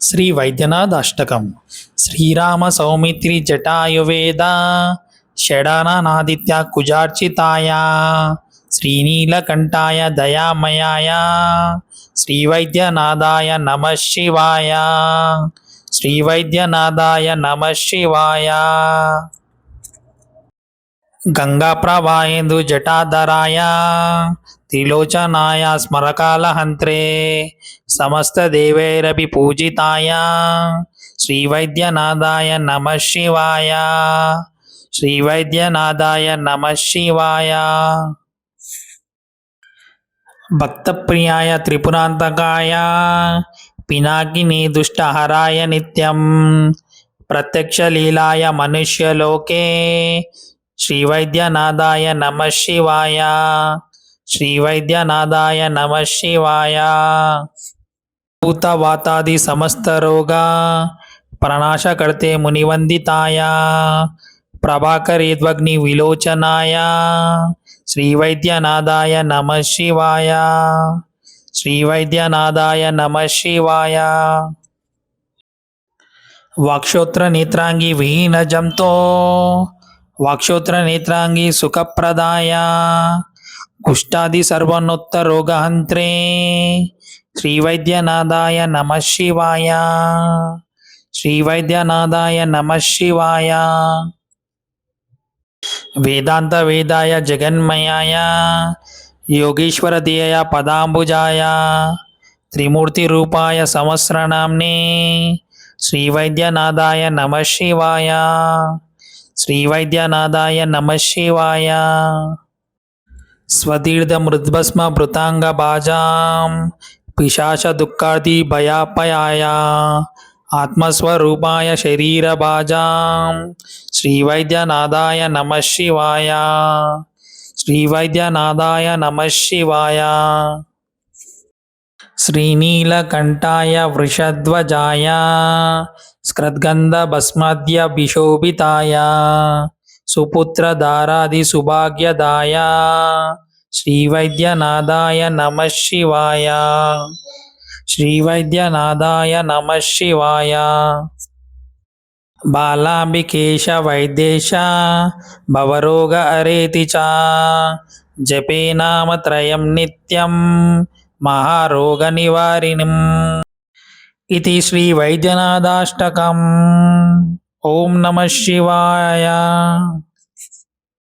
శ్రీ వైద్యనాథ్ అష్టకం. శ్రీరామ సౌమిత్రి జటాయువేద షడానాదిత్య కుజార్చితాయ శ్రీనీలకంఠాయ దయామయాయ శ్రీవైద్యనాథాయ నమ శివాయ శ్రీవైద్యనాథాయ నమ శివాయ. గంగాప్రవాయేందు జటాధరాయ త్రిలోచనాయ స్మరకాలహంత్రే సమస్తదేవైరపి పూజితాయ శ్రీవైద్యనాథాయ నమ శివాయ శ్రీవైద్యనాథాయ నమ శివాయ. భక్తప్రియాయ త్రిపురాంతకాయ పినాకిని దుష్టహరాయ నిత్యం ప్రత్యక్షలీలాయ మనుష్యలోకే శ్రీవైద్యనాథాయ నమ శివాయ. శ్రీవైద్యనాథాయ నమ శివాయ. భూతవాతాది సమస్త రోగా ప్రణాశకర్తే మునివందితాయ. ప్రభాకరేద్వగ్ని విలోచనాయ. శ్రీవైద్యనాథాయ నమ శివాయ. శ్రీవైద్యనాథాయ నమ శివాయ. వక్షోత్ర నేత్రాంగి విహీనజంతో వాక్షోత్ర నేత్రాంగి సుఖప్రదాయ. కుష్టాది సర్వనొత్త రోగహంత్రే శ్రీవైద్యనాథాయ నమ శివాయ. శ్రీవైద్యనాథాయ నమ శివాయ. వేదాంత వేదాయ జగన్మయాయ. యోగీశ్వరదేయ పదాంబుజాయ. త్రిమూర్తి రూపాయ సంవత్సరనామ్నే. శ్రీవైద్యనాథాయ నమ శివాయ. శ్రీవైద్యనాథాయ నమ శివాయ. స్వతీర్థమృద్భస్మ భృతాంగ బాజాం పిశాచ దుఃఖాది భయాపయాయ. ఆత్మస్వరూపాయ శరీర బాజాం శ్రీవైద్యనాథాయ నమ శివాయ. శ్రీవైద్యనాథాయ నమ శివాయ. శ్రీనీలకంఠాయ వృషధ్వజాయ స్క్రద్గంధభస్మద్యభిశోభితాయ సుపుత్రధారాది సుభాగ్యదాయ శ్రీవైద్యనాథాయ నమ శివాయ శ్రీవైద్యనాథాయ నమ శివాయ బాలాంబికేశ వైద్యేశ భవరోగ అరేతి చ జపే నామత్రయం నిత్యం మహారోగ నివారిణిం ఇది శ్రీ వైద్యనాథాష్టకం. ఓం నమ శివాయ.